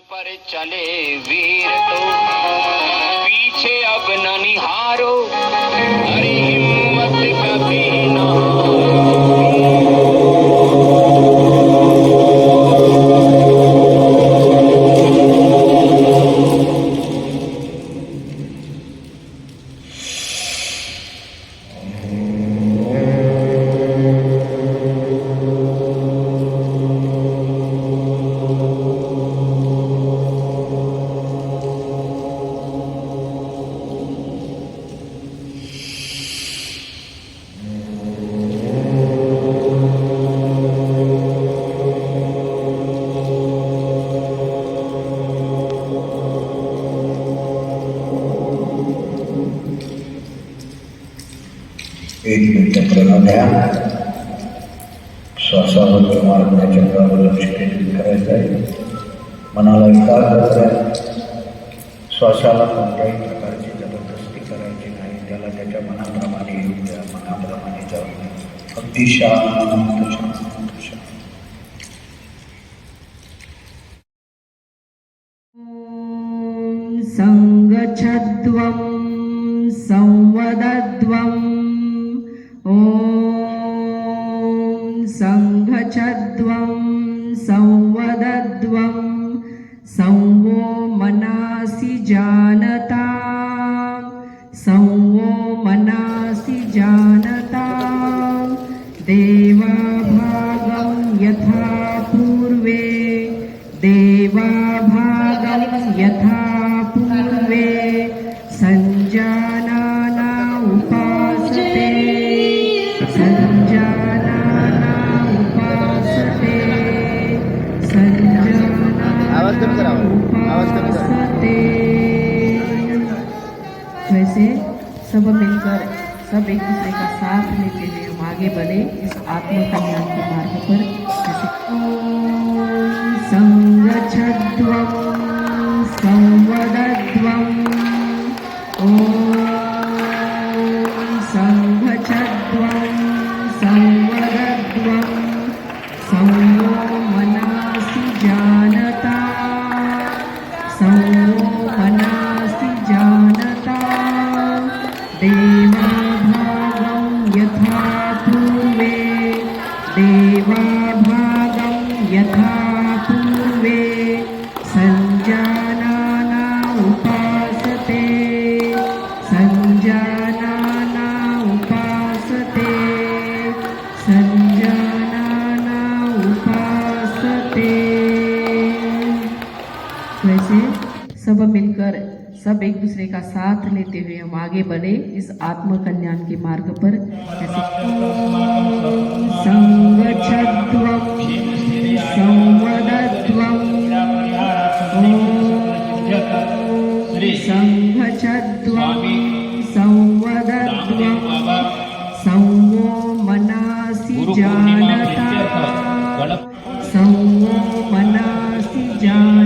પર ચલે વીર તો. પીછે અબ ન નિહારો હરી एक मिनिट प्रणव घ्या. श्वासावर मार्ग चक्रावर लक्ष केंद्रित करायचं आहे. मनाला एकाग्र करा श्वासाला कोणत्याही प्रकारची जबरदस्ती करायची नाही. त्याला त्याच्या मनाप्रमाणे येऊ द्या. मनाप्रमाणे जाऊ द्या. अगदी शांत शांत शांत सङ्गच्छध्वं संवदध्वम् ॐ सङ्घच्छध्वं संवदध्वं संवो मनासि जानता। संवो मनासि जानता। देवाभागं यथा पूर्वे देवाभागं यथा आवाज़ कमी करा, आवाज़ कमी करा. वैसे सब मिलकर सब एक दूसरे का साथ लेते हुए हम आगे बढ़े इस आत्म कल्याण के मार्ग पर। जैसे देवाभागं यथा पूर्वे देवाभागं यथा पूर्वे सञ्जानाना उपासते वैसे सब मिलकर सब एक दूसरे का साथ लेते हुए हम आगे बढ़े इस आत्म कल्याण के मार्ग पर जैसे जानता जानता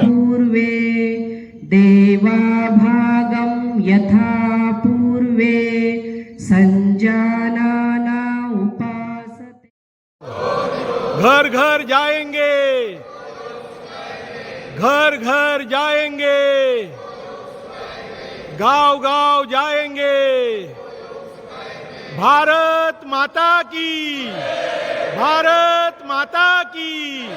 पूर्वे देवाभागं यथा पूर्वे घर घर जाएँगे। घर घर जाएँगे। गाँव गाँव जाएँगे। भारत माता की, भारत माता की।